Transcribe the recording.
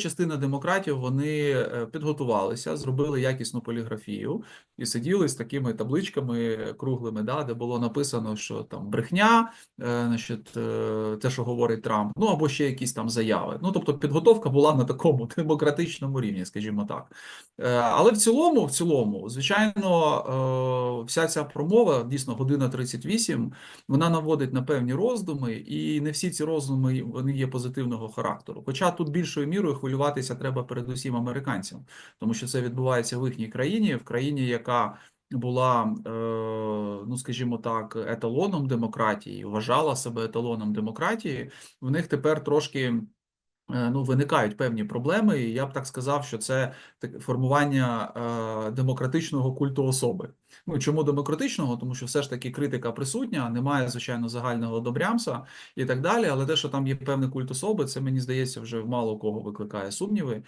частина демократів вони е, підготувалися, зробили якісну поліграфію і сиділи з такими табличками круглими, да, де було написано, що там брехня, е, значить, е, те, що говорить Трамп, ну або ще якісь там заяви. Ну тобто, підготовка була на такому демократичному рівні, скажімо так. Але в цілому, в цілому, звичайно, вся ця промова дійсно година 38, вона наводить на певні роздуми, і не всі ці роздуми вони є позитивного характеру. Хоча тут більшою мірою хвилюватися треба передусім американцям, тому що це відбувається в їхній країні, в країні, яка була, е, ну скажімо так, еталоном демократії, вважала себе еталоном демократії. В них тепер трошки. Е, Ну, виникають певні проблеми, і я б так сказав, що це формування е, демократичного культу особи. Ну чому демократичного? Тому що все ж таки критика присутня, немає звичайно загального добрямса і так далі. Але те, що там є певний культ особи, це мені здається, вже мало кого викликає сумніви.